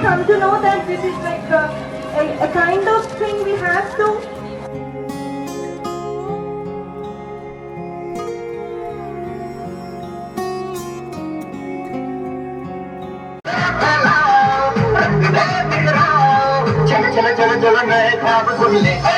come to know that this is like a, a, a kind of thing we have to चलो चलो चलो नए ख्वाब सुन ले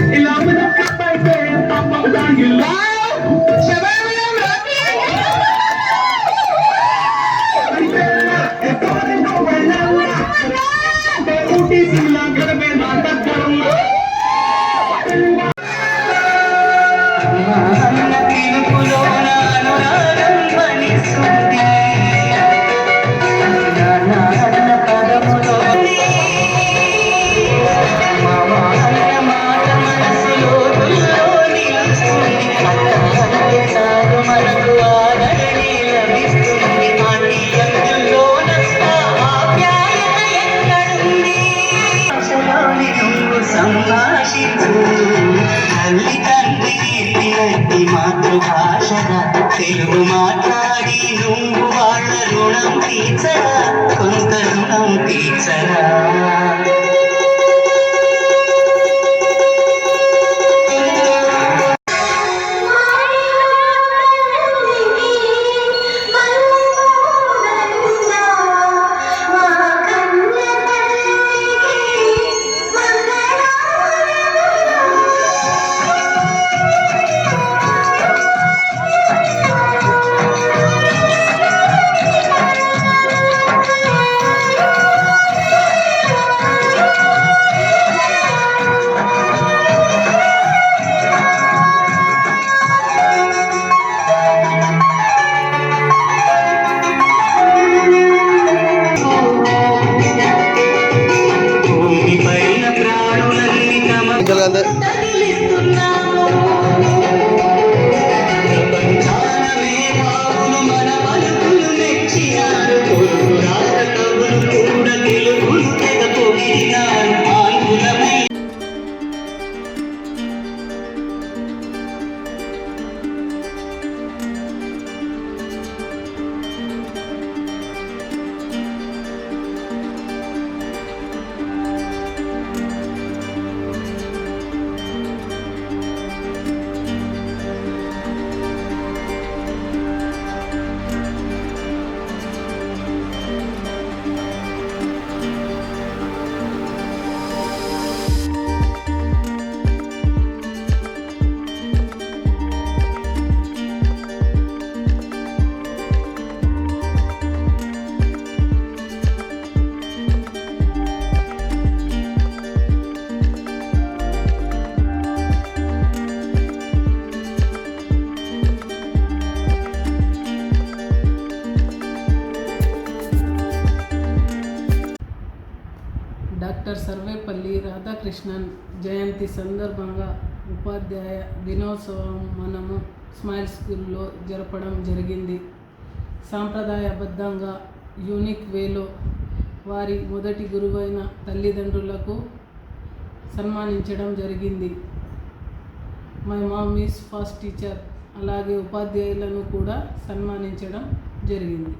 తల్లి తండ్రి మాతృభాషగా తెలుగు మాట్లా listo. రాధాకృష్ణన్ జయంతి సందర్భంగా ఉపాధ్యాయ దినోత్సవం మనము స్మైల్ స్కూల్లో జరపడం జరిగింది. సాంప్రదాయబద్ధంగా యూనిక్ వేలో వారి మొదటి గురువైన తల్లిదండ్రులకు సన్మానించడం జరిగింది. My mom is first teacher. అలాగే ఉపాధ్యాయులను కూడా సన్మానించడం జరిగింది.